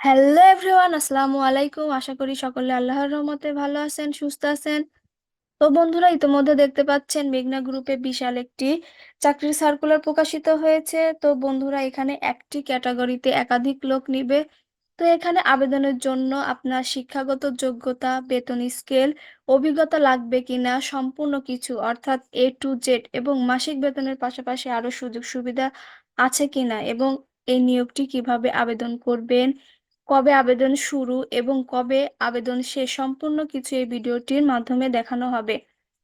Hello everyone আসসালামু আলাইকুম আশা করি সকলে আল্লাহর রহমতে ভালো আছেন সুস্থ আছেন তো বন্ধুরা, ইতোমধ্যে দেখতে পাচ্ছেন মেঘনা গ্রুপে বিশাল একটি চাকরির সার্কুলার প্রকাশিত হয়েছে। তো বন্ধুরা, এখানে একটি ক্যাটাগরিতে একাধিক লোক নিবে। তো এখানে আবেদনের জন্য আপনার শিক্ষাগত যোগ্যতা, বেতন স্কেল অভিজ্ঞতা লাগবে কিনা, সম্পূর্ণ কিছু, অর্থাৎ এ টু জেড এবং মাসিক বেতনের পাশাপাশি আরও সুযোগ সুবিধা আছে কিনা এবং এই নিয়োগটি কীভাবে আবেদন করবেন কবে আবেদন শুরু এবং কবে আবেদন শেষ সম্পূর্ণ কিছু এই ভিডিওটির মাধ্যমে দেখানো হবে।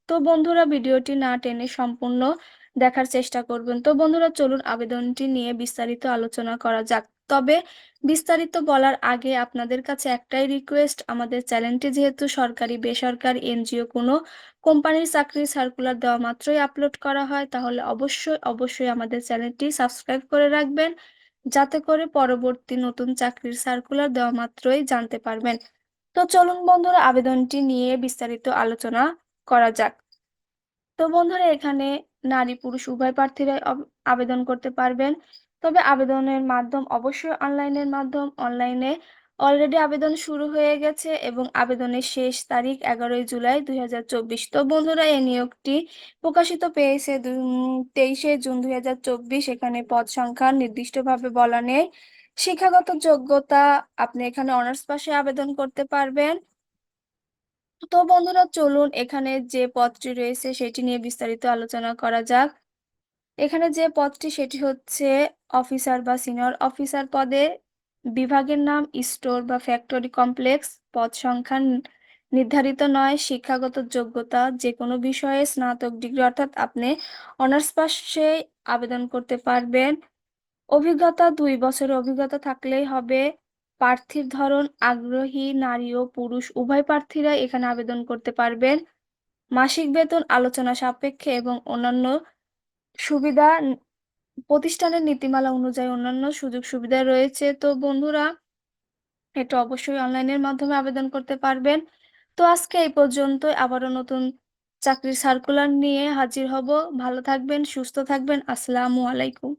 তো বন্ধুরা, ভিডিওটি না টেনে সম্পূর্ণ দেখার চেষ্টা করবেন। তো বন্ধুরা, চলুন আবেদনটি নিয়ে বিস্তারিত আলোচনা করা যাক। তবে বিস্তারিত বলার আগে আপনাদের কাছে একটাই রিকোয়েস্ট আমাদের চ্যানেলটি যেহেতু সরকারি, বেসরকারি, এনজিও, কোনো কোম্পানির চাকরির সার্কুলার দেওয়া মাত্রই আপলোড করা হয়, তাহলে অবশ্যই অবশ্যই আমাদের চ্যানেলটি সাবস্ক্রাইব করে রাখবেন। যাতে করে পরবর্তী নতুন চাকরির সার্কুলার দেওয়া মাত্রই জানতে পারবেন। তো চলুন বন্ধুরা, আবেদনটি নিয়ে বিস্তারিত আলোচনা করা যাক। তো বন্ধুরা, এখানে নারী পুরুষ উভয় প্রার্থীরাই আবেদন করতে পারবেন। তবে আবেদনের মাধ্যম অবশ্যই অনলাইনের মাধ্যম। অনলাইনে অলরেডি আবেদন শুরু হয়ে গেছে এবং আবেদনের শেষ তারিখ এগারোই জুলাই দুই হাজার চব্বিশ। তো বন্ধুরা, এই নিয়োগটি প্রকাশিত পেয়েছে তেইশে জুন দুই হাজার চব্বিশ। এখানে পদ সংখ্যা নির্দিষ্টভাবে বলা নেই। শিক্ষাগত যোগ্যতা আপনি এখানে অনার্স পাশে আবেদন করতে পারবেন। তো বন্ধুরা, চলুন এখানে যে পদটি রয়েছে সেটি নিয়ে বিস্তারিত আলোচনা করা যাক। এখানে যে পদটি সেটি হচ্ছে অফিসার বা সিনিয়র অফিসার পদে বিভাগের নাম স্টোর বা ফ্যাক্টরি কমপ্লেক্স, পদ সংখ্যা নির্ধারিত নয়, শিক্ষাগত যোগ্যতা যে কোনো বিষয়ে স্নাতক ডিগ্রি, অর্থাৎ আপনি অনার্স পাশে আবেদন করতে পারবেন। অভিজ্ঞতা, দুই বছরের অভিজ্ঞতা থাকলেই হবে। প্রার্থীর ধরন, আগ্রহী, নারী ও পুরুষ, উভয় প্রার্থীরা এখানে আবেদন করতে পারবেন। মাসিক বেতন, আলোচনা সাপেক্ষে এবং অন্যান্য সুবিধা প্রতিষ্ঠানের নীতিমালা অনুযায়ী অন্যান্য সুযোগ সুবিধা রয়েছে। তো বন্ধুরা, এটা অবশ্যই অনলাইনের মাধ্যমে আবেদন করতে পারবেন। তো আজকে এই পর্যন্ত আবারও নতুন চাকরির সার্কুলার নিয়ে হাজির হব। ভালো থাকবেন, সুস্থ থাকবেন। আসসালামু আলাইকুম।